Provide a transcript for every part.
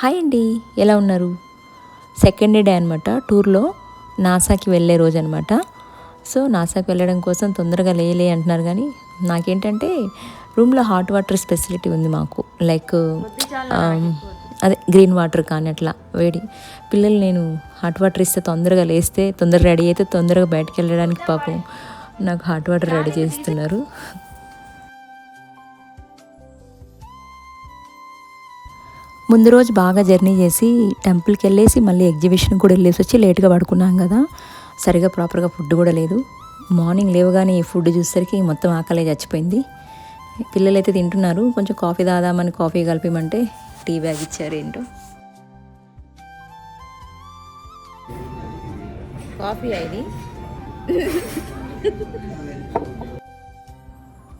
Hi అండి ఎలా ఉన్నారు? సెకండ్ డే అనమాట టూర్లో నాసాకి వెళ్ళే రోజు అనమాట సో నాసాకి వెళ్ళడం కోసం తొందరగా లేలే అంటున్నారు కానీ నాకేంటంటే రూమ్లో హాట్ వాటర్ ఫెసిలిటీ ఉంది మాకు. లైక్ అదే గ్రీన్ వాటర్ కానీ అట్లా వేడి. పిల్లలు నేను హాట్ వాటర్ ఇస్తే తొందరగా లేస్తే తొందరగా రెడీ అయితే తొందరగా బయటకు వెళ్ళడానికి పాపం నాకు హాట్ వాటర్ రెడీ చేస్తున్నారు. ముందు రోజు బాగా జర్నీ చేసి టెంపుల్కి వెళ్ళేసి మళ్ళీ ఎగ్జిబిషన్ కూడా వెళ్ళేసి వచ్చి లేట్గా పడుకున్నాం కదా. సరిగా ప్రాపర్గా ఫుడ్ కూడా లేదు. మార్నింగ్ లేవగానే ఈ ఫుడ్ చూసేసరికి మొత్తం ఆకలే చచ్చిపోయింది. పిల్లలు అయితే తింటున్నారు. కొంచెం కాఫీ తాదామని కాఫీ కలిపిమంటే టీ బ్యాగ్ ఇచ్చారు ఏంటో. కాఫీ అయింది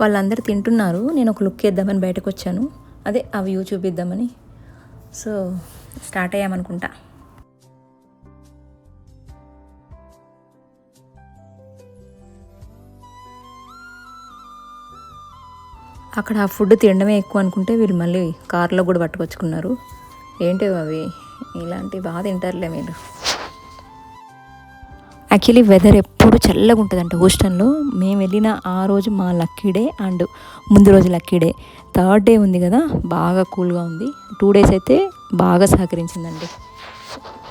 వాళ్ళందరూ తింటున్నారు. నేను ఒక లుక్ వేద్దామని బయటకు వచ్చాను. అదే ఆ వ్యూ చూపిద్దామని. సో స్టార్ట్ అయ్యామనుకుంటా అక్కడ ఆ ఫుడ్ తినడమే ఎక్కువ అనుకుంటే వీళ్ళు మళ్ళీ కార్లో కూడా పట్టుకొచ్చుకున్నారు. ఏంటి అవి? ఇలాంటివి బాగా తింటారులే మీరు. యాక్చువల్లీ వెదర్ ఎప్పుడు చల్లగా ఉంటుందంట. హూస్టన్లో మేము వెళ్ళిన ఆ రోజు మా లక్కీ డే అండ్ ముందు రోజు లక్కీ డే థర్డ్ డే ఉంది కదా బాగా కూల్గా ఉంది. టూ డేస్ అయితే బాగా సహకరించిందండి.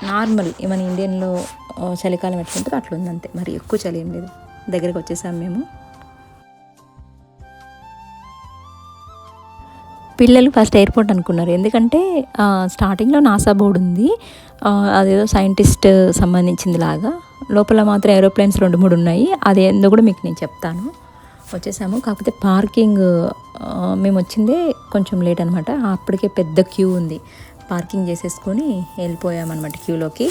నార్మల్ మన ఇండియన్లో చలికాలం ఎట్లుంటుందో అట్లా ఉంది అంతే. మరి ఎక్కువ చలి ఏం లేదు. దగ్గరికి వచ్చేసాం మేము. పిల్లలు ఫస్ట్ ఎయిర్పోర్ట్ అనుకున్నారు. ఎందుకంటే స్టార్టింగ్లో నాసా బోర్డు ఉంది. అదేదో సైంటిస్ట్ సంబంధించింది లాగా లోపల మాత్రం ఏరోప్లేన్స్ రెండు మూడు ఉన్నాయి. అది ఏందో కూడా మీకు నేను చెప్తాను. వచ్చేసాము. కాకపోతే పార్కింగ్ మేము వచ్చిందే కొంచెం లేట్ అనమాట అప్పటికే పెద్ద క్యూ ఉంది. పార్కింగ్ చేసేసుకొని వెళ్ళిపోయామన్నమాట క్యూలోకి.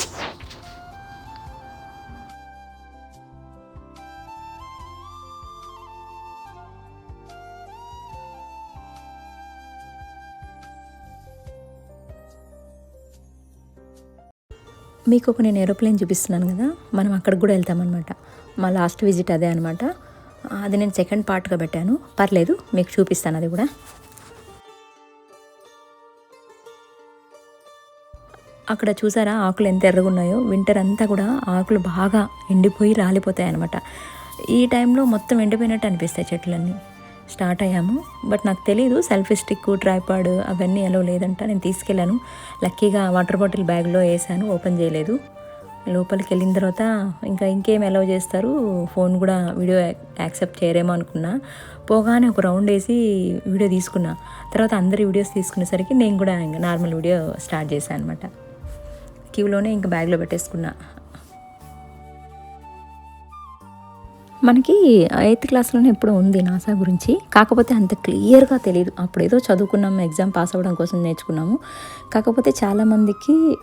మీకు ఒక నేను ఏరోప్లేన్ చూపిస్తున్నాను కదా మనం అక్కడికి కూడా వెళ్తామన్నమాట. మా లాస్ట్ విజిట్ అదే అనమాట అది నేను సెకండ్ పార్ట్గా పెట్టాను. పర్లేదు మీకు చూపిస్తాను అది కూడా. అక్కడ చూసారా ఆకులు ఎంత ఎర్రగా ఉన్నాయో? వింటర్ అంతా కూడా ఆకులు బాగా ఎండిపోయి రాలిపోతాయి అనమాట ఈ టైంలో మొత్తం ఎండిపోయినట్టు అనిపిస్తాయి చెట్లన్నీ. స్టార్ట్ అయ్యాము. బట్ నాకు తెలియదు సెల్ఫీ స్టిక్ ట్రైపాడ్ అవన్నీ ఎలా లేదంట. నేను తీసుకెళ్ళాను. లక్కీగా వాటర్ బాటిల్ బ్యాగ్లో వేసాను ఓపెన్ చేయలేదు. లోపలికి వెళ్ళిన తర్వాత ఇంకా ఇంకేం అలౌ చేస్తారు? ఫోన్ కూడా వీడియో యాక్సెప్ట్ చేయరేమో అనుకున్నా. పోగానే ఒక రౌండ్ వేసి వీడియో తీసుకున్నా. తర్వాత అందరి వీడియోస్ తీసుకునేసరికి నేను కూడా ఇంకా నార్మల్ వీడియో స్టార్ట్ చేశాను అనమాట క్యూలోనే ఇంకా బ్యాగ్లో పెట్టేసుకున్నా. మనకి ఎయిత్ క్లాస్లోనే ఎప్పుడో ఉంది నాసా గురించి. కాకపోతే అంత క్లియర్గా తెలియదు అప్పుడు ఏదో చదువుకున్నాము ఎగ్జామ్ పాస్ అవ్వడం కోసం నేర్చుకున్నాము. కాకపోతే చాలామందికి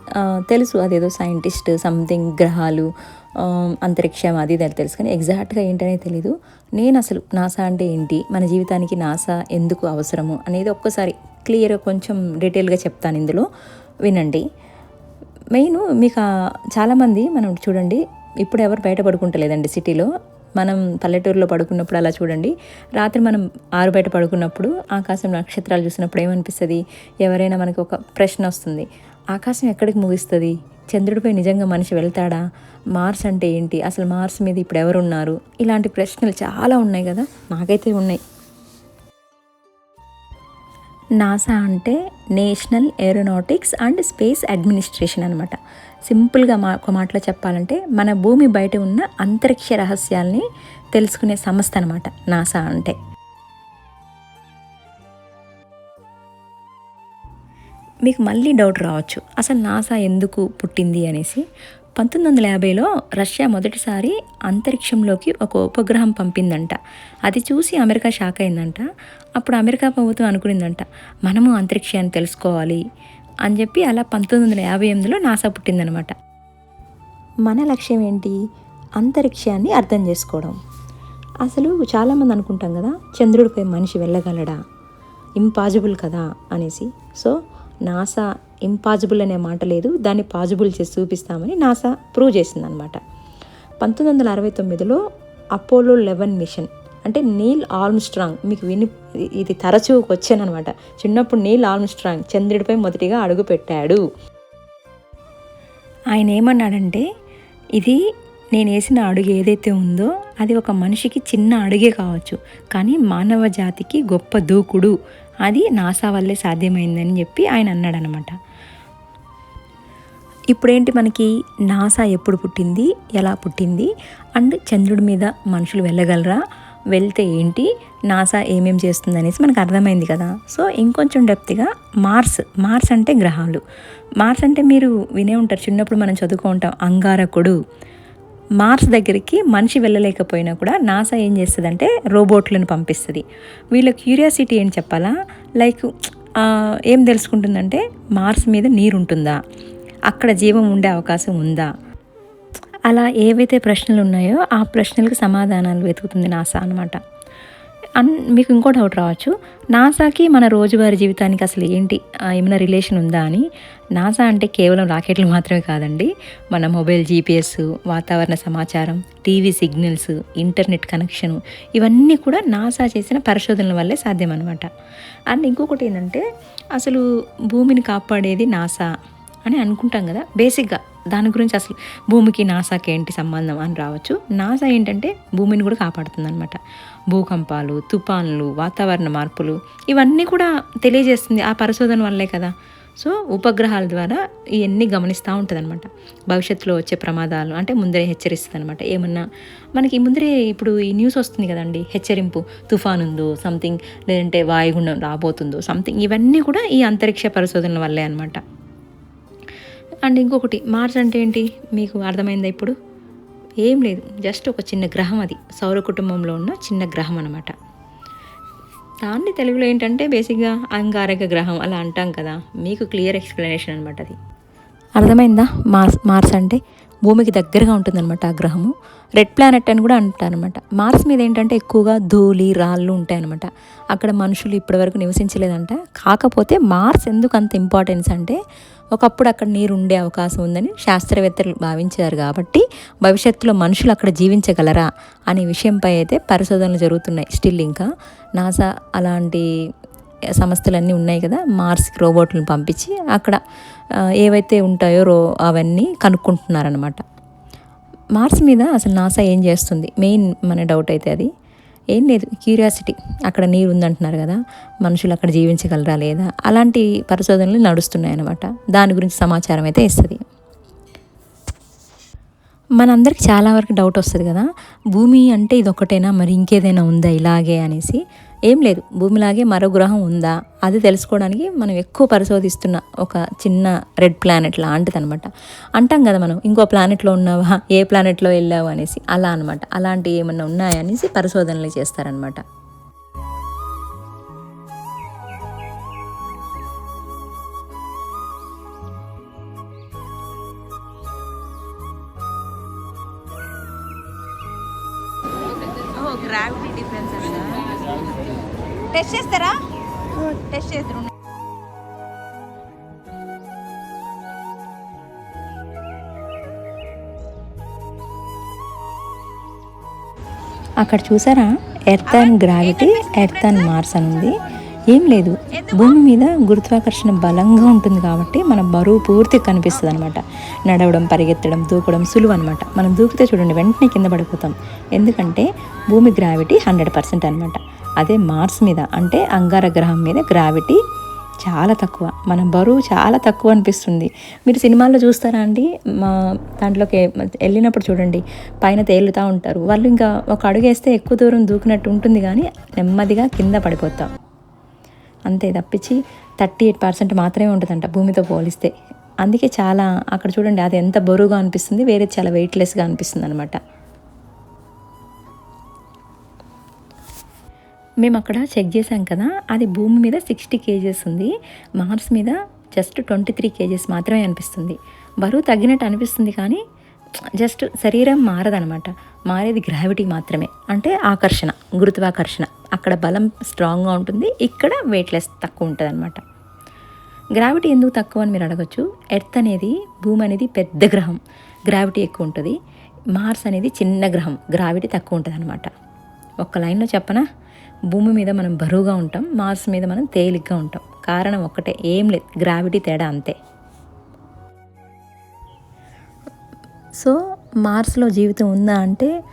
తెలుసు అదేదో సైంటిస్ట్ సంథింగ్ గ్రహాలు అంతరిక్షం అది ఇది తెలుసు. కానీ ఎగ్జాక్ట్గా ఏంటనే తెలీదు. నేను అసలు నాసా అంటే ఏంటి? మన జీవితానికి నాసా ఎందుకు అవసరము? అనేది ఒక్కసారి క్లియర్గా కొంచెం డీటెయిల్గా చెప్తాను ఇందులో. వినండి. మెయిన్ మీకు చాలామంది మనం చూడండి ఇప్పుడు ఎవరు బయట పడుకుంటలేదండి సిటీలో. మనం పల్లెటూరులో పడుకున్నప్పుడు అలా చూడండి. రాత్రి మనం ఆరు బయట పడుకున్నప్పుడు ఆకాశం నక్షత్రాలు చూసినప్పుడు ఏమనిపిస్తుంది? ఎవరైనా మనకు ఒక ప్రశ్న వస్తుంది. ఆకాశం ఎక్కడికి ముగిస్తుంది? చంద్రుడిపై నిజంగా మనిషి వెళ్తాడా? మార్స్ అంటే ఏంటి? అసలు మార్స్ మీద ఇప్పుడు ఎవరున్నారు? ఇలాంటి ప్రశ్నలు చాలా ఉన్నాయి కదా? నాకైతే ఉన్నాయి. నాసా అంటే national aeronautics and space administration అనమాట సింపుల్గా మా ఒక మాటలో చెప్పాలంటే మన భూమి బయట ఉన్న అంతరిక్ష రహస్యాల్ని తెలుసుకునే సంస్థ అనమాట నాసా అంటే. మీకు మళ్ళీ డౌట్ రావచ్చు అసలు నాసా ఎందుకు పుట్టింది అనేసి. పంతొమ్మిది వందల యాభైలో రష్యా మొదటిసారి అంతరిక్షంలోకి ఒక ఉపగ్రహం పంపిందంట. అది చూసి అమెరికా షాక్ అయిందంట. అప్పుడు అమెరికా ప్రభుత్వం అనుకునిందంట మనము అంతరిక్షాన్ని తెలుసుకోవాలి. అని చెప్పి అలా పంతొమ్మిది వందల యాభై ఎనిమిదిలో నాసా పుట్టిందనమాట. మన లక్ష్యం ఏంటి? అంతరిక్షాన్ని అర్థం చేసుకోవడం. అసలు చాలామంది అనుకుంటాం కదా చంద్రుడిపై మనిషి వెళ్ళగలడా? ఇంపాజిబుల్ కదా అనేసి. సో నాసా ఇంపాజిబుల్ అనే మాట లేదు దాన్ని పాజిబుల్ చేసి చూపిస్తామని నాసా ప్రూవ్ చేసిందనమాట. పంతొమ్మిది వందల అరవై తొమ్మిదిలో అపోలో లెవెన్ మిషన్ అంటే నీల్ ఆల్మ్స్ట్రాంగ్ మీకు విని ఇది తరచూ వచ్చానమాట చిన్నప్పుడు నీల్ ఆల్మ్స్ట్రాంగ్ చంద్రుడిపై మొదటిగా అడుగు పెట్టాడు. ఆయన ఏమన్నాడంటే ఇది నేను వేసిన అడుగు ఏదైతే ఉందో అది ఒక మనిషికి చిన్న అడుగే కావచ్చు. కానీ మానవ జాతికి గొప్ప దూకుడు. అది నాసా వల్లే సాధ్యమైందని చెప్పి ఆయన అన్నాడనమాట ఇప్పుడేంటి మనకి? నాసా ఎప్పుడు పుట్టింది? ఎలా పుట్టింది? అండ్ చంద్రుడి మీద మనుషులు వెళ్ళగలరా? వెళ్తే ఏంటి? నాసా ఏమేం చేస్తుంది అనేసి మనకు అర్థమైంది కదా. సో ఇంకొంచెం డెప్త్గా మార్స్ మార్స్ అంటే గ్రహాలు. మార్స్ అంటే మీరు వినే ఉంటారు చిన్నప్పుడు మనం చదువుకో ఉంటాం అంగారకుడు. మార్స్ దగ్గరికి మనిషి వెళ్ళలేకపోయినా కూడా నాసా ఏం చేస్తుందంటే రోబోట్లను పంపిస్తుంది. వీళ్ళ క్యూరియాసిటీ ఏం చెప్పాలా? లైక్ ఏం తెలుసుకుంటుందంటే మార్స్ మీద నీరు ఉంటుందా అక్కడ జీవం ఉండే అవకాశం ఉందా? అలా ఏవైతే ప్రశ్నలు ఉన్నాయో ఆ ప్రశ్నలకు సమాధానాలు వెతుకుతుంది నాసా అనమాట అన్ మీకు ఇంకో డౌట్ రావచ్చు. నాసాకి మన రోజువారీ జీవితానికి అసలు ఏంటి ఏమైనా రిలేషన్ ఉందా అని? నాసా అంటే కేవలం రాకెట్లు మాత్రమే కాదండి. మన మొబైల్ జీపీఎస్ వాతావరణ సమాచారం టీవీ సిగ్నల్స్ ఇంటర్నెట్ కనెక్షను ఇవన్నీ కూడా నాసా చేసిన పరిశోధనల వల్లే సాధ్యం అనమాట అండ్ ఇంకొకటి ఏంటంటే అసలు భూమిని కాపాడేది నాసా అని అనుకుంటాం కదా బేసిక్గా. దాని గురించి అసలు భూమికి నాసాకి ఏంటి సంబంధం అని రావచ్చు. నాసా ఏంటంటే భూమిని కూడా కాపాడుతుంది అనమాట భూకంపాలు తుఫాన్లు వాతావరణ మార్పులు ఇవన్నీ కూడా తెలియజేస్తుంది ఆ పరిశోధన వల్లే కదా. సో ఉపగ్రహాల ద్వారా ఇవన్నీ గమనిస్తూ ఉంటుంది అనమాట భవిష్యత్తులో వచ్చే ప్రమాదాలు అంటే ముందరే హెచ్చరిస్తుంది అనమాట ఏమన్నా మనకి ముందరే ఇప్పుడు ఈ న్యూస్ వస్తుంది కదండి హెచ్చరింపు తుఫాన్ ఉందో సంథింగ్ లేదంటే వాయుగుండం రాబోతుందో సంథింగ్ ఇవన్నీ కూడా ఈ అంతరిక్ష పరిశోధనల వల్లే అనమాట అండ్ ఇంకొకటి మార్స్ అంటే ఏంటి? మీకు అర్థమైందా ఇప్పుడు? ఏం లేదు జస్ట్ ఒక చిన్న గ్రహం అది. సౌర కుటుంబంలో ఉన్న చిన్న గ్రహం అనమాట దాన్ని తెలుగులో ఏంటంటే బేసిక్గా అంగారక గ్రహం అలా అంటాం కదా. మీకు క్లియర్ ఎక్స్ప్లెనేషన్ అనమాట అది. అర్థమైందా? మార్స్ మార్స్ అంటే భూమికి దగ్గరగా ఉంటుందన్నమాట ఆ గ్రహము. రెడ్ ప్లానెట్ అని కూడా అంటారనమాట మార్స్ మీద ఏంటంటే ఎక్కువగా ధూళి రాళ్ళు ఉంటాయన్నమాట. అక్కడ మనుషులు ఇప్పటివరకు నివసించలేదంట. కాకపోతే మార్స్ ఎందుకు అంత ఇంపార్టెన్స్ అంటే ఒకప్పుడు అక్కడ నీరు ఉండే అవకాశం ఉందని శాస్త్రవేత్తలు భావించారు కాబట్టి భవిష్యత్తులో మనుషులు అక్కడ జీవించగలరా అనే విషయంపై అయితే పరిశోధనలు జరుగుతున్నాయి. స్టిల్ ఇంకా నాసా అలాంటి సంస్థలన్నీ ఉన్నాయి కదా మార్స్కి రోబోట్లను పంపించి అక్కడ ఏవైతే ఉంటాయో రో అవన్నీ కనుక్కుంటున్నారనమాట మార్స్ మీద అసలు నాసా ఏం చేస్తుంది? మెయిన్ మన డౌట్ అయితే అది. ఏం లేదు క్యూరియాసిటీ అక్కడ నీరు ఉందంటున్నారు కదా మనుషులు అక్కడ జీవించగలరా లేదా అలాంటి పరిశోధనలు నడుస్తున్నాయి అన్నమాట దాని గురించి సమాచారం అయితే ఇస్తుంది. మనందరికి చాలా వరకు డౌట్ వస్తుంది కదా భూమి అంటే ఇది ఒకటేనా మరి ఇంకేదైనా ఉందా ఇలాగే అనేసి. ఏం లేదు. భూమిలాగే మరో గ్రహం ఉందా? అది తెలుసుకోవడానికి మనం ఎక్కువ పరిశోధిస్తున్న ఒక చిన్న రెడ్ ప్లానెట్ లాంటిది అనమాట అంటాం కదా మనం ఇంకో ప్లానెట్లో ఉన్నావా? ఏ ప్లానెట్లో వెళ్ళావు అనేసి. అలా అనమాట అలాంటివి ఏమన్నా ఉన్నాయనేసి పరిశోధనలు చేస్తారనమాట అక్కడ చూసారా? Earth and gravity earth and Mars అని ఉంది. ఏం లేదు. భూమి మీద గురుత్వాకర్షణ బలంగా ఉంటుంది కాబట్టి మన బరువు పూర్తి కనిపిస్తుంది అనమాట నడవడం పరిగెత్తడం దూకడం సులువు అనమాట మనం దూకితే చూడండి వెంటనే కింద పడిపోతాం. ఎందుకంటే భూమి గ్రావిటీ హండ్రెడ్ పర్సెంట్ అనమాట అదే మార్స్ మీద అంటే అంగార గ్రహం మీద గ్రావిటీ చాలా తక్కువ. మన బరువు చాలా తక్కువ అనిపిస్తుంది. మీరు సినిమాల్లో చూస్తారా అండి? మా దాంట్లోకి వెళ్ళినప్పుడు చూడండి. పైన తేలుతూ ఉంటారు. వాళ్ళు ఇంకా ఒక అడుగేస్తే ఎక్కువ దూరం దూకినట్టు ఉంటుంది కానీ నెమ్మదిగా కింద పడిపోతాం. అంతే తప్పించి థర్టీ ఎయిట్ పర్సెంట్ మాత్రమే ఉంటుందంట భూమితో పోలిస్తే. అందుకే చాలా అక్కడ చూడండి అది ఎంత బరువుగా అనిపిస్తుంది వేరే చాలా వెయిట్లెస్గా అనిపిస్తుంది అనమాట మేము అక్కడ చెక్ చేసాం కదా అది భూమి మీద సిక్స్టీ కేజెస్ ఉంది. మార్స్ మీద జస్ట్ ట్వంటీ త్రీ కేజెస్ మాత్రమే అనిపిస్తుంది. బరువు తగ్గినట్టు అనిపిస్తుంది కానీ జస్ట్ శరీరం మారదనమాట మారేది గ్రావిటీ మాత్రమే. అంటే ఆకర్షణ గురుత్వాకర్షణ. అక్కడ బలం స్ట్రాంగ్గా ఉంటుంది ఇక్కడ వెయిట్లెస్ తక్కువ ఉంటుంది అనమాట గ్రావిటీ ఎందుకు తక్కువ అని మీరు అడగచ్చు. ఎర్త్ అనేది భూమి అనేది పెద్ద గ్రహం. గ్రావిటీ ఎక్కువ ఉంటుంది. మార్స్ అనేది చిన్న గ్రహం. గ్రావిటీ తక్కువ ఉంటుంది అనమాట ఒక్క లైన్లో చెప్పనా? భూమి మీద మనం బరువుగా ఉంటాం మార్స్ మీద మనం తేలిగ్గా ఉంటాం. కారణం ఒక్కటే ఏం లేదు గ్రావిటీ తేడా అంతే. సో మార్స్లో జీవితం ఉందా అంటే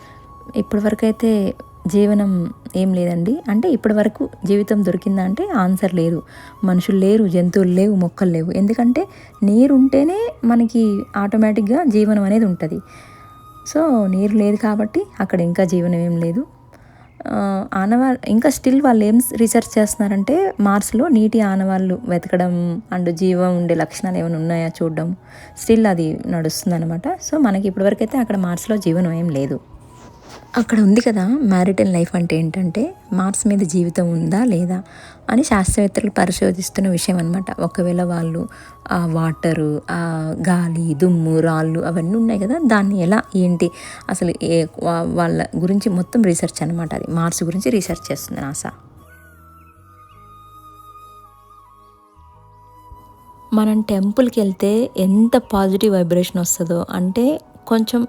ఇప్పటివరకైతే జీవనం ఏం లేదండి. అంటే ఇప్పటి వరకు జీవితం దొరికిందా అంటే ఆన్సర్ లేదు. మనుషులు లేరు జంతువులు లేవు మొక్కలు లేవు. ఎందుకంటే నీరు ఉంటేనే మనకి ఆటోమేటిక్గా జీవనం అనేది ఉంటుంది. సో నీరు లేదు కాబట్టి అక్కడ ఇంకా జీవనం ఏం లేదు. ఆనవా ఇంకా స్టిల్ వాళ్ళు ఏం రీసెర్చ్ చేస్తున్నారంటే మార్స్లో నీటి ఆనవాళ్ళు వెతకడం అండ్ జీవం ఉండే లక్షణాలు ఏమైనా ఉన్నాయా చూడడం. స్టిల్ అది నడుస్తుంది అనమాట సో మనకి ఇప్పటివరకు అయితే అక్కడ మార్స్లో జీవనం ఏం లేదు. అక్కడ ఉంది కదా మ్యారిటల్ లైఫ్ అంటే ఏంటంటే మార్స్ మీద జీవితం ఉందా లేదా అని శాస్త్రవేత్తలు పరిశోధిస్తున్న విషయం అనమాట ఒకవేళ వాళ్ళు ఆ వాటరు ఆ గాలి దుమ్ము రాళ్ళు అవన్నీ ఉన్నాయి కదా దాన్ని ఎలా ఏంటి? అసలు ఏ వాళ్ళ గురించి మొత్తం రీసెర్చ్ అనమాట అది. మార్స్ గురించి రీసెర్చ్ చేస్తుంది నాసా. మనం టెంపుల్కి వెళ్తే ఎంత పాజిటివ్ వైబ్రేషన్ వస్తుందో అంటే కొంచెం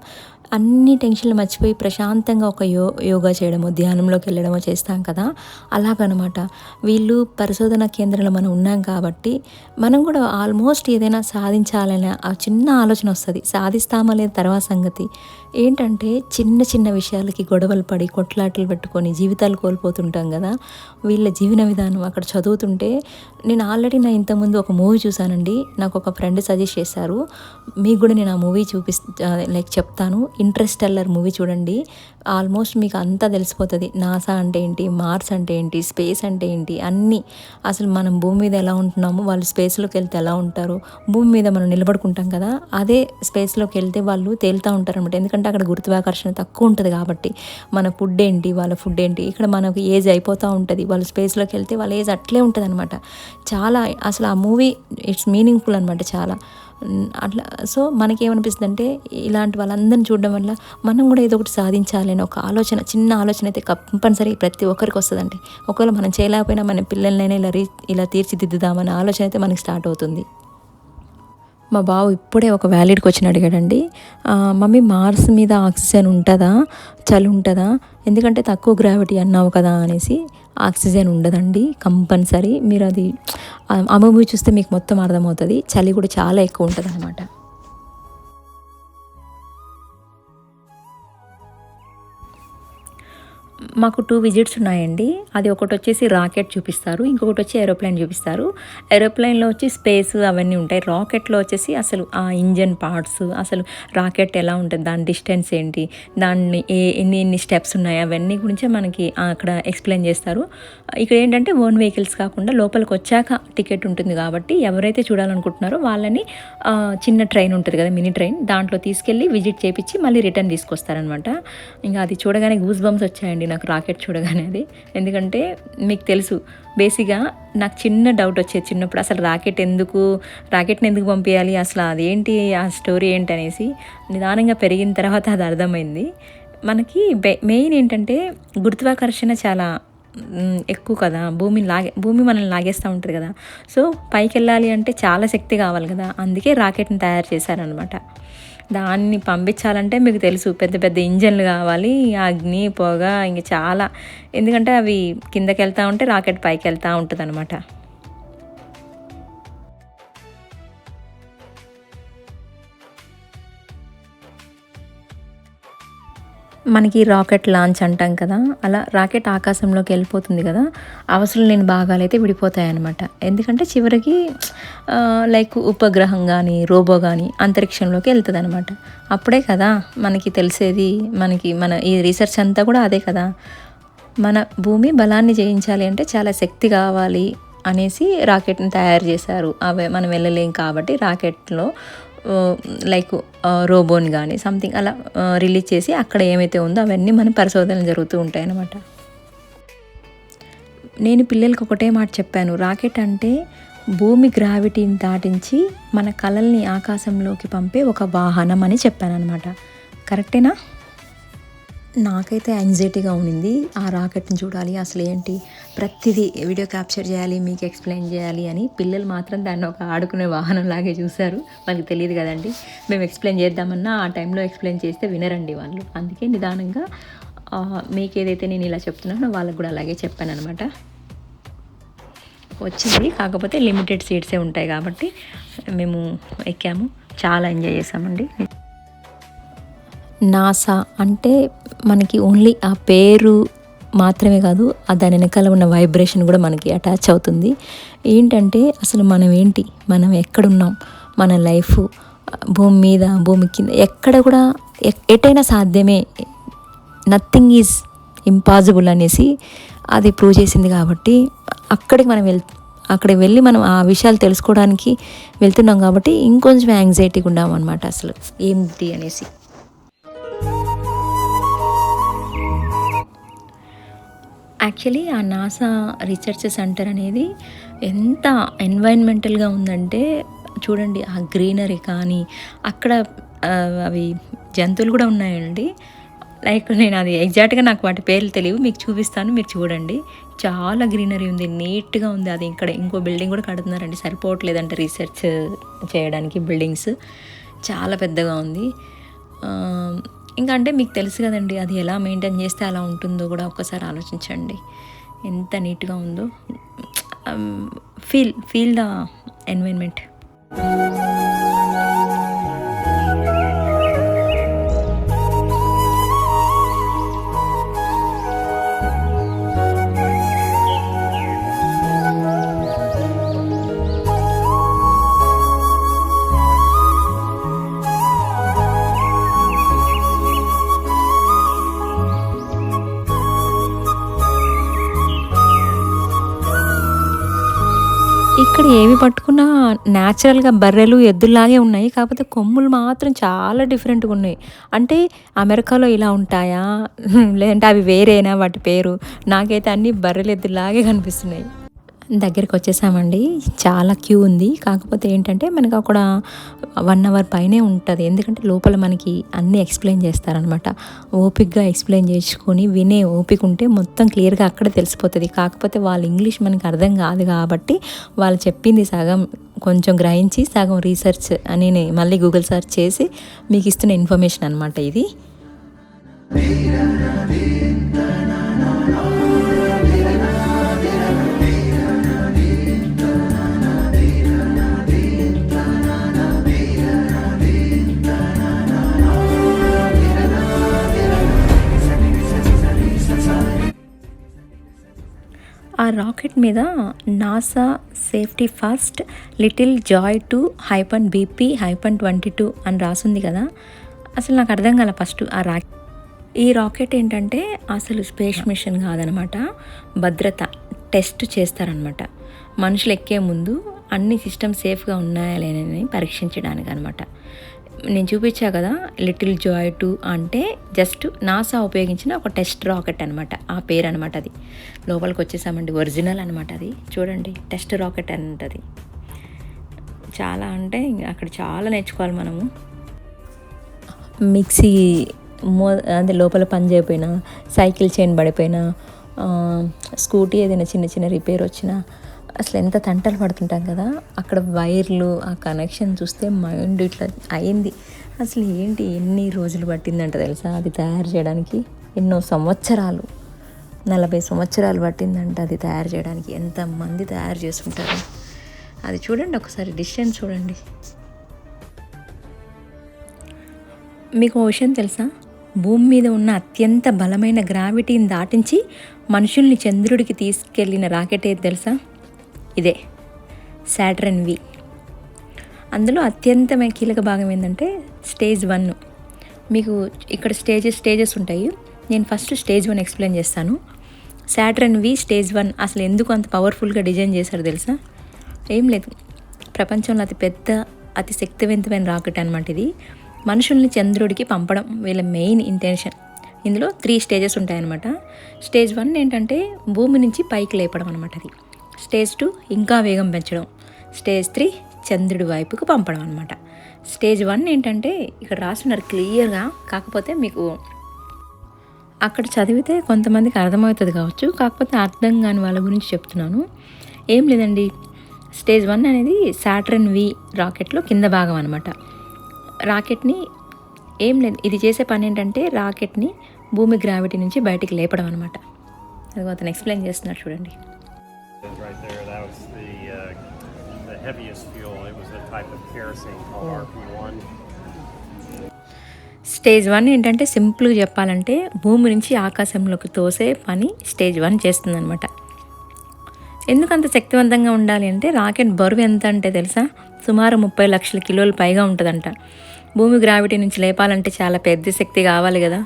అన్ని టెన్షన్లు మర్చిపోయి ప్రశాంతంగా ఒక యో యోగా చేయడమో ధ్యానంలోకి వెళ్ళడమో చేస్తాం కదా. అలాగనమాట. వీళ్ళు పరిశోధన కేంద్రంలో మనం ఉన్నాం కాబట్టి మనం కూడా ఆల్మోస్ట్ ఏదైనా సాధించాలనే ఆ చిన్న ఆలోచన వస్తుంది. సాధిస్తామా లేదా తర్వాత సంగతి. ఏంటంటే చిన్న చిన్న విషయాలకి గొడవలు పడి కొట్లాటలు పెట్టుకొని జీవితాలు కోల్పోతుంటాం కదా. వీళ్ళ జీవన విధానం అక్కడ చదువుతుంటే నేను ఆల్రెడీ నా ఇంతకుముందు ఒక మూవీ చూశానండి. నాకు ఒక ఫ్రెండ్ సజెస్ట్ చేశారు. మీకు కూడా నేను ఆ మూవీ చూపిస్తా లైక్ చెప్తాను. ఇంట్రెస్టెల్లర్ మూవీ చూడండి. ఆల్మోస్ట్ మీకు అంతా తెలిసిపోతుంది. నాసా అంటే ఏంటి? మార్స్ అంటే ఏంటి? స్పేస్ అంటే ఏంటి? అన్నీ. అసలు మనం భూమి మీద ఎలా ఉంటున్నామో వాళ్ళు స్పేస్లోకి వెళ్తే ఎలా ఉంటారు? భూమి మీద మనం నిలబడుకుంటాం కదా అదే స్పేస్లోకి వెళ్తే వాళ్ళు తేలుతూ ఉంటారనమాట ఎందుకంటే అక్కడ గురుత్వాకర్షణ తక్కువ ఉంటుంది కాబట్టి. మన ఫుడ్ ఏంటి? వాళ్ళ ఫుడ్ ఏంటి? ఇక్కడ మనకు ఏజ్ అయిపోతూ ఉంటుంది. వాళ్ళు స్పేస్లోకి వెళ్తే వాళ్ళ ఏజ్ అట్లే ఉంటుంది అనమాట చాలా అసలు ఆ మూవీ ఇట్స్ మీనింగ్ఫుల్ అనమాట చాలా. అట్లా సో మనకేమనిపిస్తుంది అంటే ఇలాంటి వాళ్ళందరిని చూడడం వల్ల మనం కూడా ఏదో ఒకటి సాధించాలి అని ఒక ఆలోచన చిన్న ఆలోచన అయితే కంపల్సరీ ప్రతి ఒక్కరికి వస్తుందండి. ఒకవేళ మనం చేయలేకపోయినా మన పిల్లలనైనా ఇలా రీ ఇలా తీర్చిదిద్దుదామనే ఆలోచన అయితే మనకి స్టార్ట్ అవుతుంది. మా బావ ఇప్పుడే ఒక వ్యాలిడ్కి వచ్చిన అడిగాడండి. మమ్మీ మార్స్ మీద ఆక్సిజన్ ఉంటుందా? చలి ఉంటుందా? ఎందుకంటే తక్కువ గ్రావిటీ అన్నావు కదా అనేసి ఆక్సిజన్ ఉండదండి కంపల్సరీ. మీరు అది ఆ మూవీ చూస్తే మీకు మొత్తం అర్థమవుతుంది. చలి కూడా చాలా ఎక్కువ ఉంటుంది అనమాట మాకు టూ విజిట్స్ ఉన్నాయండి. అది ఒకటి వచ్చేసి రాకెట్ చూపిస్తారు ఇంకొకటి వచ్చి ఏరోప్లేన్ చూపిస్తారు. ఏరోప్లేన్లో వచ్చి స్పేస్ అవన్నీ ఉంటాయి. రాకెట్లో వచ్చేసి అసలు ఆ ఇంజన్ పార్ట్స్ అసలు రాకెట్ ఎలా ఉంటుంది దాని డిస్టెన్స్ ఏంటి దాన్ని ఏ ఎన్ని ఎన్ని స్టెప్స్ ఉన్నాయి అవన్నీ గురించి మనకి అక్కడ ఎక్స్ప్లెయిన్ చేస్తారు. ఇక్కడ ఏంటంటే ఓన్ వెహికల్స్ కాకుండా లోపలికి వచ్చాక టికెట్ ఉంటుంది కాబట్టి ఎవరైతే చూడాలనుకుంటున్నారో వాళ్ళని చిన్న ట్రైన్ ఉంటుంది కదా మినీ ట్రైన్ దాంట్లో తీసుకెళ్ళి విజిట్ చేపించి మళ్ళీ రిటర్న్ తీసుకొస్తారనమాట ఇంకా అది చూడగానే గూస్ బంప్స్ వచ్చాయండి నాకు రాకెట్ చూడగానే అది. ఎందుకంటే మీకు తెలుసు బేసిక్గా నాకు చిన్న డౌట్ వచ్చేది చిన్నప్పుడు అసలు రాకెట్ ఎందుకు రాకెట్ని ఎందుకు పంపించాలి అసలు అదేంటి ఆ స్టోరీ ఏంటి అనేసి నిదానంగా పెరిగిన తర్వాత అది అర్థమైంది. మనకి మెయిన్ ఏంటంటే గురుత్వాకర్షణ చాలా ఎక్కువ కదా భూమిని లాగే భూమి మనల్ని లాగేస్తూ ఉంటుంది కదా. సో పైకి వెళ్ళాలి అంటే చాలా శక్తి కావాలి కదా అందుకే రాకెట్ని తయారు చేశారనమాట దాన్ని పంపించాలంటే మీకు తెలుసు పెద్ద పెద్ద ఇంజన్లు కావాలి అగ్ని పొగ ఇంక చాలా. ఎందుకంటే అవి కిందకి వెళ్తూ ఉంటే రాకెట్ పైకి వెళ్తూ ఉంటుంది అనమాట మనకి రాకెట్ లాంచ్ అంటాం కదా అలా రాకెట్ ఆకాశంలోకి వెళ్ళిపోతుంది కదా అవసరం లేని భాగాలు అయితే విడిపోతాయి అనమాట ఎందుకంటే చివరికి లైక్ ఉపగ్రహం కానీ రోబో కానీ అంతరిక్షంలోకి వెళ్తుంది అనమాట అప్పుడే కదా మనకి తెలిసేది మనకి మన ఈ రీసెర్చ్ అంతా కూడా అదే కదా. మన భూమి బలాన్ని జయించాలి అంటే చాలా శక్తి కావాలి అనేసి రాకెట్ని తయారు చేశారు. అవి మనం వెళ్ళలేం కాబట్టి రాకెట్లో లైక్ రోబోన్ కానీ సంథింగ్ అలా రిలీజ్ చేసి అక్కడ ఏమైతే ఉందో అవన్నీ మన పరిశోధనలు జరుగుతూ ఉంటాయి అన్నమాట నేను పిల్లలకి ఒకటే మాట చెప్పాను రాకెట్ అంటే భూమి గ్రావిటీని దాటించి మన కళల్ని ఆకాశంలోకి పంపే ఒక వాహనం అని చెప్పాను అనమాట కరెక్టేనా నాకైతే యాంగ్జైటీగా ఉండింది ఆ రాకెట్ని చూడాలి అసలు ఏంటి? ప్రతిదీ వీడియో క్యాప్చర్ చేయాలి మీకు ఎక్స్ప్లెయిన్ చేయాలి అని పిల్లలు మాత్రం దాన్ని ఒక ఆడుకునే వాహనం లాగే చూశారు. వాళ్ళకి తెలియదు కదండి. మేము ఎక్స్ప్లెయిన్ చేద్దామన్నా ఆ టైంలో ఎక్స్ప్లెయిన్ చేస్తే వినరండి వాళ్ళు. అందుకే నిదానంగా మీకు ఏదైతే నేను ఇలా చెప్తున్నానో వాళ్ళకు కూడా అలాగే చెప్పాను అనమాట వచ్చింది. కాకపోతే లిమిటెడ్ సీట్సే ఉంటాయి కాబట్టి మేము ఎక్కాము. చాలా ఎంజాయ్ చేసామండి నాసా అంటే మనకి ఓన్లీ ఆ పేరు మాత్రమే కాదు ఆ దాని వెనకాల ఉన్న వైబ్రేషన్ కూడా మనకి అటాచ్ అవుతుంది. ఏంటంటే అసలు మనం ఏంటి? మనం ఎక్కడున్నాం? మన లైఫ్ భూమి మీద భూమి కింద ఎక్కడ కూడా ఎటైనా సాధ్యమే. నథింగ్ ఈజ్ ఇంపాసిబుల్ అనేసి అది ప్రూవ్ చేసింది కాబట్టి అక్కడికి మనం వెళ్ అక్కడికి వెళ్ళి మనం ఆ విషయాలు తెలుసుకోవడానికి వెళ్తున్నాం కాబట్టి ఇంకొంచెం యాంగ్జైటీగా ఉన్నాం అనమాట అసలు. ఏంటి అనేసి. యాక్చువల్లీ ఆ నాసా రీసెర్చ్ సెంటర్ అనేది ఎంత ఎన్వైర్న్మెంటల్గా ఉందంటే చూడండి ఆ గ్రీనరీ కానీ అక్కడ అవి జంతువులు కూడా ఉన్నాయండి. లైక్ నేను అది ఎగ్జాక్ట్గా నాకు వాటి పేర్లు తెలియవు మీకు చూపిస్తాను మీరు చూడండి. చాలా గ్రీనరీ ఉంది నీట్గా ఉంది. అది ఇక్కడ ఇంకో బిల్డింగ్ కూడా కడుతున్నారండి సరిపోవట్లేదంటే రీసెర్చ్ చేయడానికి బిల్డింగ్స్ చాలా పెద్దగా ఉంది. ఇంకా అంటే మీకు తెలుసు కదండి అది ఎలా మెయింటైన్ చేస్తే అలా ఉంటుందో కూడా ఒక్కసారి ఆలోచించండి. ఎంత నీట్గా ఉందో. Feel feel the environment. ఇక్కడ ఏవి పట్టుకున్నా న్యాచురల్గా బర్రెలు ఎద్దుల్లాగే ఉన్నాయి. కాకపోతే కొమ్ములు మాత్రం చాలా డిఫరెంట్గా ఉన్నాయి. అంటే అమెరికాలో ఇలా ఉంటాయా? లేదంటే అవి వేరేనా? వాటి పేరు? నాకైతే అన్ని బర్రెలు ఎద్దుల్లాగే కనిపిస్తున్నాయి. దగ్గరికి వచ్చేసామండి చాలా క్యూ ఉంది. కాకపోతే ఏంటంటే మనకి అక్కడ వన్ అవర్ పైనే ఉంటుంది. ఎందుకంటే లోపల మనకి అన్నీ ఎక్స్ప్లెయిన్ చేస్తారనమాట ఓపిక్గా ఎక్స్ప్లెయిన్ చేసుకొని వినే ఓపిక ఉంటే మొత్తం క్లియర్గా అక్కడ తెలిసిపోతుంది. కాకపోతే వాళ్ళ ఇంగ్లీష్ మనకి అర్థం కాదు కాబట్టి వాళ్ళు చెప్పింది సగం కొంచెం గ్రహించి సగం రీసెర్చ్ అని నేను మళ్ళీ గూగుల్ సెర్చ్ చేసి మీకు ఇస్తున్న ఇన్ఫర్మేషన్ అనమాట ఇది. ఆ రాకెట్ మీద NASA safety first little joy two hyphen BP hyphen twenty two అని రాసుంది కదా. అసలు నాకు అర్థం కాల ఫస్ట్ ఆ రా ఈ రాకెట్ ఏంటంటే అసలు స్పేస్ మిషన్ కాదనమాట. భద్రత టెస్ట్ చేస్తారనమాట. మనుషులు ఎక్కే ముందు అన్ని సిస్టమ్ సేఫ్గా ఉన్నాయా లేనని పరీక్షించడానికి అనమాట నేను చూపించా కదా లిటిల్ జాయ్ టూ అంటే జస్ట్ నాసా ఉపయోగించిన ఒక టెస్ట్ రాకెట్ అనమాట ఆ పేరు అనమాట అది. లోపలికి వచ్చేసామండి ఒరిజినల్ అనమాట అది. చూడండి టెస్ట్ రాకెట్ అంటది చాలా అంటే అక్కడ చాలా నేర్చుకోవాలి మనము. మిక్సీ మో అదే లోపల పని చేయకపోయినా సైకిల్ చైన్ పడిపోయినా స్కూటీ ఏదైనా చిన్న చిన్న రిపేర్ వచ్చినా అసలు ఎంత తంటలు పడుతుంటాం కదా అక్కడ వైర్లు ఆ కనెక్షన్ చూస్తే మైండ్ ఇట్లా అయింది. అసలు ఏంటి ఎన్ని రోజులు పట్టిందంట తెలుసా? అది తయారు చేయడానికి ఎన్నో సంవత్సరాలు నలభై సంవత్సరాలు పట్టిందంట అది తయారు చేయడానికి. ఎంతమంది తయారు చేస్తుంటారు? అది చూడండి ఒకసారి డిస్టెన్స్ చూడండి. మీకు ఓ విషయం తెలుసా? భూమి మీద ఉన్న అత్యంత బలమైన గ్రావిటీని దాటించి మనుషుల్ని చంద్రుడికి తీసుకెళ్ళిన రాకెట్ ఏది తెలుసా? ఇదే. Saturn V. అందులో అత్యంత కీలక భాగం ఏంటంటే స్టేజ్ వన్. మీకు ఇక్కడ స్టేజెస్ స్టేజెస్ ఉంటాయి. నేను ఫస్ట్ స్టేజ్ వన్ ఎక్స్ప్లెయిన్ చేస్తాను. సాటర్న్ వి స్టేజ్ వన్ అసలు ఎందుకు అంత పవర్ఫుల్గా డిజైన్ చేశారు తెలుసా? ఏం లేదు. ప్రపంచంలో అతి పెద్ద అతి శక్తివంతమైన రాకెట్ అనమాట ఇది. మనుషుల్ని చంద్రుడికి పంపడం వీళ్ళ మెయిన్ ఇంటెన్షన్. ఇందులో త్రీ స్టేజెస్ ఉంటాయన్నమాట. స్టేజ్ వన్ ఏంటంటే భూమి నుంచి పైకి లేపడం అనమాట అది. స్టేజ్ టూ ఇంకా వేగం పెంచడం. స్టేజ్ త్రీ చంద్రుడి వైపుకు పంపడం అనమాట స్టేజ్ వన్ ఏంటంటే ఇక్కడ రాస్తున్నారు క్లియర్గా కాకపోతే మీకు అక్కడ చదివితే కొంతమందికి అర్థమవుతుంది కావచ్చు. కాకపోతే అర్థం కాని వాళ్ళ గురించి చెప్తున్నాను. ఏం లేదండి. స్టేజ్ వన్ అనేది సాటర్న్ వి రాకెట్లో కింద భాగం అనమాట రాకెట్ని ఏం లేదు. ఇది చేసే పని ఏంటంటే రాకెట్ని భూమి గ్రావిటీ నుంచి బయటికి లేపడం అనమాట అది అతను ఎక్స్ప్లెయిన్ చేస్తున్నాడు చూడండి. Right there. That was the uh, the heaviest fuel. It was a type of kerosene called RP1. Stage one ఏంటంటే సింపుల్గా చెప్పాలంటే భూమి నుంచి ఆకాశంలోకి తోసే పని స్టేజ్ వన్ చేస్తుందన్నమాట ఎందుకు అంత శక్తివంతంగా ఉండాలి అంటే రాకెట్ బరువు ఎంత అంటే తెలుసా సుమారు ముప్పై లక్షల కిలోలు పైగా ఉంటుందంట భూమి గ్రావిటీ నుంచి లేపాలంటే చాలా పెద్ద శక్తి కావాలి కదా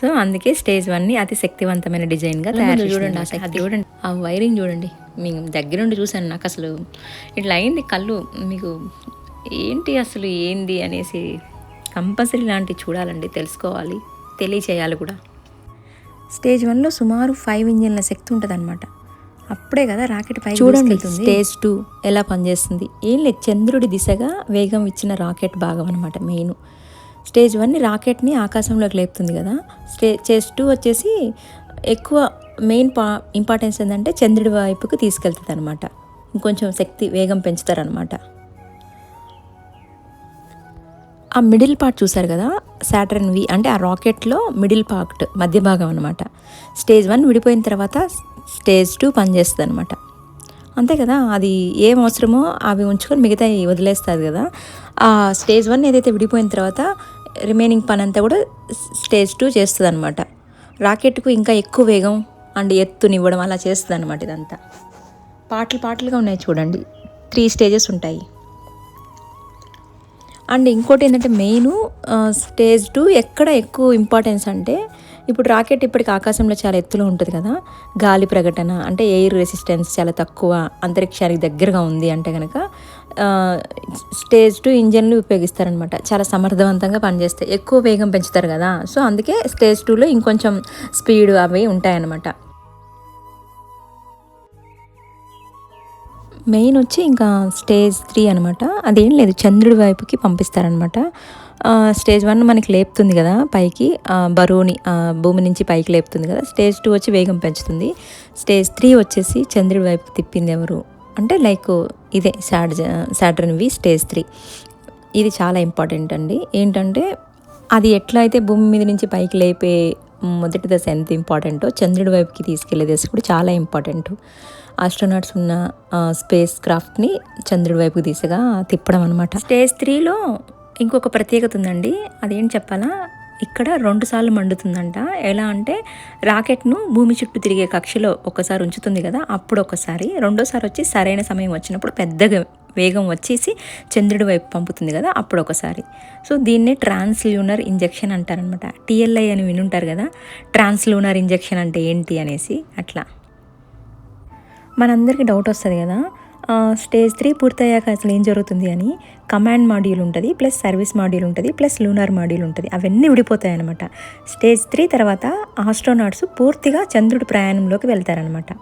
సో అందుకే స్టేజ్ వన్ని అతి శక్తివంతమైన డిజైన్గా తయారు చూడండి చూడండి. ఆ వైరింగ్ చూడండి. మీకు దగ్గరుండి చూశాను నాకు అసలు. ఇట్లా అయింది కళ్ళు మీకు ఏంటి అసలు ఏంది అనేసి కంపల్సరీ లాంటివి చూడాలండి తెలుసుకోవాలి తెలియచేయాలి కూడా. స్టేజ్ వన్లో సుమారు ఫైవ్ ఇంజిన్ల శక్తి ఉంటుంది అప్పుడే కదా రాకెట్ పై చూడండి స్టేజ్ టూ ఎలా పనిచేస్తుంది. ఏం లేదు చంద్రుడి దిశగా వేగం ఇచ్చిన రాకెట్ భాగం అనమాట మెయిన్. స్టేజ్ వన్ రాకెట్ని ఆకాశంలోకి లేపుతుంది కదా. స్టే స్టేజ్ టూ వచ్చేసి ఎక్కువ మెయిన్ పా ఇంపార్టెన్స్ ఏంటంటే చంద్రుడి వైపుకి తీసుకెళ్తుంది అనమాట ఇంకొంచెం శక్తి వేగం పెంచుతారనమాట ఆ మిడిల్ పార్ట్ చూసారు కదా? సాటర్న్ వి అంటే ఆ రాకెట్లో మిడిల్ పార్ట్ మధ్య భాగం అనమాట స్టేజ్ వన్ విడిపోయిన తర్వాత స్టేజ్ టూ పనిచేస్తుంది అనమాట అంతే కదా? అది ఏం అవసరమో అవి ఉంచుకొని మిగతా వదిలేస్తుంది కదా. ఆ స్టేజ్ వన్ ఏదైతే విడిపోయిన తర్వాత రిమైనింగ్ పని అంతా కూడా స్టేజ్ టూ చేస్తుంది అనమాట రాకెట్కు ఇంకా ఎక్కువ వేగం అండ్ ఎత్తునివ్వడం అలా చేస్తుంది అనమాట ఇదంతా. పాటలు పాటలుగా ఉన్నాయి చూడండి. త్రీ స్టేజెస్ ఉంటాయి. అండ్ ఇంకోటి ఏంటంటే మెయిన్ స్టేజ్ టూ ఎక్కడ ఎక్కువ ఇంపార్టెన్స్ అంటే ఇప్పుడు రాకెట్ ఇప్పటికి ఆకాశంలో చాలా ఎత్తులో ఉంటుంది కదా. గాలి ప్రకటన అంటే ఎయిర్ రెసిస్టెన్స్ చాలా తక్కువ అంతరిక్షానికి దగ్గరగా ఉంది అంటే కనుక స్టేజ్ టు ఇంజన్లు ఉపయోగిస్తారనమాట. చాలా సమర్థవంతంగా పనిచేస్తాయి. ఎక్కువ వేగం పెంచుతారు కదా. సో అందుకే స్టేజ్ టూలో ఇంకొంచెం స్పీడ్ అవి ఉంటాయన్నమాట. మెయిన్ వచ్చి ఇంకా స్టేజ్ త్రీ అనమాట అదేం లేదు చంద్రుడి వైపుకి పంపిస్తారనమాట స్టేజ్ వన్ మనకి లేపుతుంది కదా పైకి. బరువుని భూమి నుంచి పైకి లేపుతుంది కదా. స్టేజ్ టూ వచ్చి వేగం పెంచుతుంది. స్టేజ్ త్రీ వచ్చేసి చంద్రుడి వైపు తిప్పింది ఎవరు? అంటే లైక్ ఇదే sad Saturn V stage three. ఇది చాలా ఇంపార్టెంట్ అండి. ఏంటంటే అది ఎట్లా అయితే భూమి మీద నుంచి పైకి లేపే మొదటి దశ ఎంత ఇంపార్టెంటో చంద్రుడి వైపుకి తీసుకెళ్ళే దశ కూడా చాలా ఇంపార్టెంట్. ఆస్ట్రోనాట్స్ ఉన్న స్పేస్ క్రాఫ్ట్ని చంద్రుడి వైపుకి దిశగా తిప్పడం అనమాట స్టేజ్ త్రీలో ఇంకొక ప్రత్యేకత ఉందండి. అదేం చెప్పాలా? ఇక్కడ రెండుసార్లు మండుతుందంట. ఎలా అంటే రాకెట్ను భూమి చుట్టూ తిరిగే కక్షలో ఒకసారి ఉంచుతుంది కదా అప్పుడు ఒకసారి. రెండోసారి వచ్చి సరైన సమయం వచ్చినప్పుడు పెద్దగా వేగం వచ్చేసి చంద్రుడి వైపు పంపుతుంది కదా అప్పుడు ఒకసారి. సో దీన్నే ట్రాన్స్లూనర్ ఇంజెక్షన్ అంటారనమాట. టీఎల్ఐ అని వినుంటారు కదా ట్రాన్స్లూనర్ ఇంజెక్షన్ అంటే ఏంటి అనేసి అట్లా. మనందరికీ డౌట్ వస్తుంది కదా స్టేజ్ త్రీ పూర్తయ్యాక అసలు ఏం జరుగుతుంది అని కమాండ్ మాడ్యూల్ ఉంటుంది ప్లస్ సర్వీస్ మాడ్యూల్ ఉంటుంది ప్లస్ లూనార్ మాడ్యూల్ ఉంటుంది. అవన్నీ విడిపోతాయి అనమాట స్టేజ్ త్రీ తర్వాత ఆస్ట్రోనాట్స్ పూర్తిగా చంద్రుడి ప్రయాణంలోకి వెళ్తారనమాట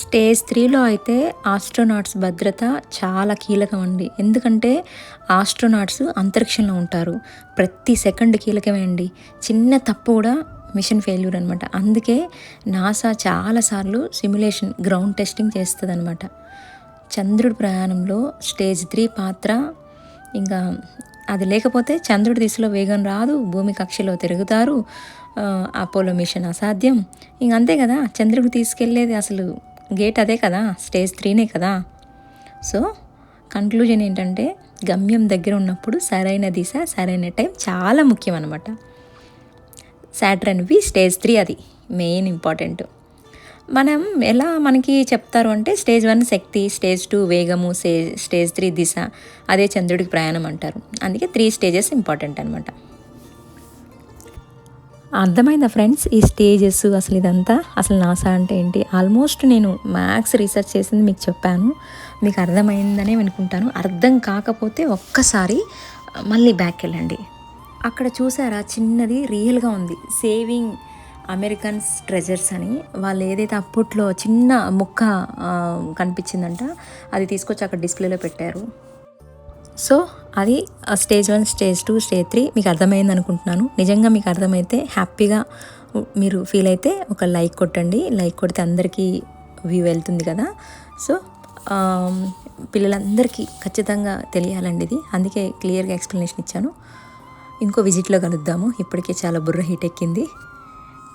స్టేజ్ త్రీలో అయితే ఆస్ట్రోనాట్స్ భద్రత చాలా కీలకం అండి. ఎందుకంటే ఆస్ట్రోనాట్స్ అంతరిక్షంలో ఉంటారు. ప్రతి సెకండ్ కీలకమే అండి. చిన్న తప్పు కూడా మిషన్ ఫెయిల్యూర్ అనమాట అందుకే నాసా చాలాసార్లు సిమ్యులేషన్ గ్రౌండ్ టెస్టింగ్ చేస్తుంది అనమాట చంద్రుడి ప్రయాణంలో స్టేజ్ త్రీ పాత్ర ఇంకా అది లేకపోతే చంద్రుడి దిశలో వేగం రాదు భూమి కక్షలో తిరుగుతారు అపోలో మిషన్ అసాధ్యం. ఇంక అంతే కదా చంద్రుడికి తీసుకెళ్ళేది అసలు గేట్ అదే కదా స్టేజ్ త్రీనే కదా. సో కంక్లూజన్ ఏంటంటే గమ్యం దగ్గర ఉన్నప్పుడు సరైన దిశ సరైన టైం చాలా ముఖ్యం అనమాట సాటర్న్ వి స్టేజ్ త్రీ అది మెయిన్ ఇంపార్టెంట్. మనం ఎలా మనకి చెప్తారు అంటే స్టేజ్ వన్ శక్తి స్టేజ్ టూ వేగము స్టేజ్ త్రీ దిశ అదే చంద్రుడికి ప్రయాణం అంటారు. అందుకే త్రీ స్టేజెస్ ఇంపార్టెంట్ అనమాట అర్థమైందా ఫ్రెండ్స్? ఈ స్టేజెస్ అసలు ఇదంతా? అసలు నాసా అంటే ఏంటి? ఆల్మోస్ట్ నేను మ్యాథ్స్ రీసెర్చ్ చేసింది మీకు చెప్పాను. మీకు అర్థమైందనే అనుకుంటాను. అర్థం కాకపోతే ఒక్కసారి మళ్ళీ బ్యాక్ వెళ్ళండి. అక్కడ చూసారా? చిన్నది రియల్గా ఉంది. సేవింగ్ అమెరికన్స్ ట్రెజర్స్ అని. వాళ్ళు ఏదైతే అప్పట్లో చిన్న ముక్క కనిపించిందంట అది తీసుకొచ్చి అక్కడ డిస్ప్లేలో పెట్టారు. సో అది ఆ stage one stage two stage three మీకు అర్థమైంది అనుకుంటున్నాను. నిజంగా మీకు అర్థమైతే హ్యాపీగా మీరు ఫీల్ అయితే ఒక లైక్ కొట్టండి. లైక్ కొడితే అందరికీ వ్యూ వెళ్తుంది కదా. సో పిల్లలందరికీ ఖచ్చితంగా తెలియాలండి ఇది. అందుకే క్లియర్గా ఎక్స్ప్లెనేషన్ ఇచ్చాను. ఇంకో విజిట్లో కలుద్దాము. ఇప్పటికే చాలా బుర్ర హీట్ ఎక్కింది.